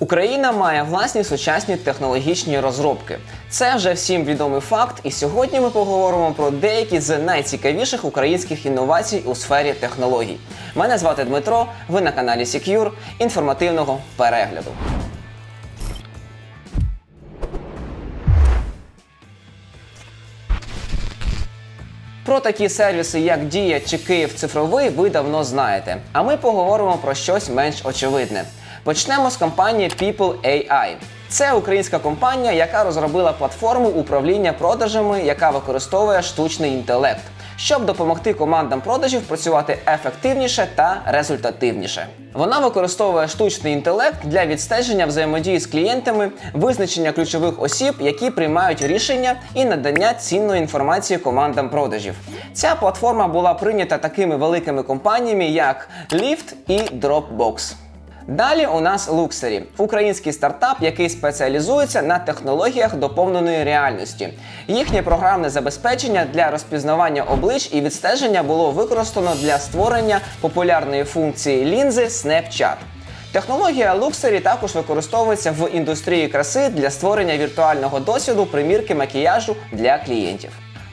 Україна має власні сучасні технологічні розробки. Це вже всім відомий факт, і сьогодні ми поговоримо про деякі з найцікавіших українських інновацій у сфері технологій. Мене звати Дмитро. Ви на каналі Secure інформативного перегляду. Про такі сервіси, як Дія чи Київ цифровий, ви давно знаєте. А ми поговоримо про щось менш очевидне. Почнемо з компанії People AI. Це українська компанія, яка розробила платформу управління продажами, яка використовує штучний інтелект, щоб допомогти командам продажів працювати ефективніше та результативніше. Вона використовує штучний інтелект для відстеження взаємодії з клієнтами, визначення ключових осіб, які приймають рішення, і надання цінної інформації командам продажів. Ця платформа була прийнята такими великими компаніями, як Lyft і Dropbox. Далі у нас Luxury – український стартап, який спеціалізується на технологіях доповненої реальності. Їхнє програмне забезпечення для розпізнавання облич і відстеження було використано для створення популярної функції лінзи Snapchat. Технологія Luxury також використовується в індустрії краси для створення віртуального досвіду примірки макіяжу для клієнтів.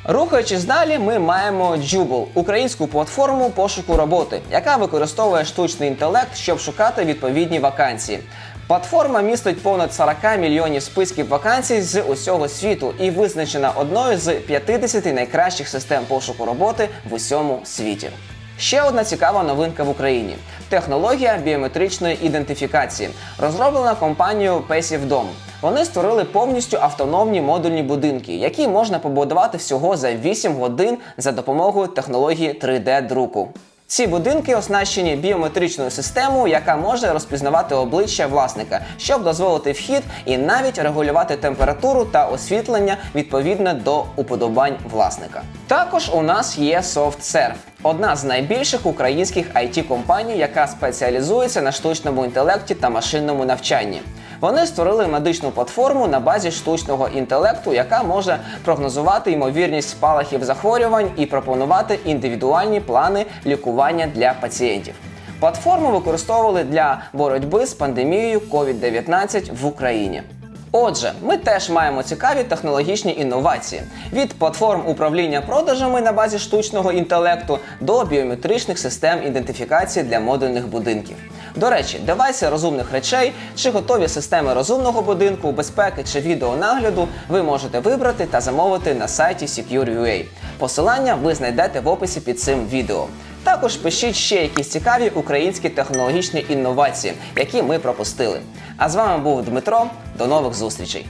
Рухаючись далі, ми маємо Jubal – українську платформу пошуку роботи, яка використовує штучний інтелект, щоб шукати відповідні вакансії. Платформа містить понад 40 мільйонів списків вакансій з усього світу і визначена одною з 50 найкращих систем пошуку роботи в усьому світі. Ще одна цікава новинка в Україні технологія біометричної ідентифікації, розроблена компанією PassiveDom. Вони створили повністю автономні модульні будинки, які можна побудувати всього за 8 годин за допомогою технології 3D-друку. Ці будинки оснащені біометричною системою, яка може розпізнавати обличчя власника, щоб дозволити вхід і навіть регулювати температуру та освітлення відповідно до уподобань власника. Також у нас є SoftServe – одна з найбільших українських it компаній яка спеціалізується на штучному інтелекті та машинному навчанні. Вони створили медичну платформу на базі штучного інтелекту, яка може прогнозувати ймовірність спалахів захворювань і пропонувати індивідуальні плани лікування для пацієнтів. Платформу використовували для боротьби з пандемією COVID-19 в Україні. Отже, ми теж маємо цікаві технологічні інновації від платформ управління продажами на базі штучного інтелекту до біометричних систем ідентифікації для модульних будинків. До речі, девайси розумних речей чи готові системи розумного будинку, безпеки чи відеонагляду ви можете вибрати та замовити на сайті Secure.ua. Посилання ви знайдете в описі під цим відео. Також пишіть ще якісь цікаві українські технологічні інновації, які ми пропустили. А з вами був Дмитро. До нових зустрічей!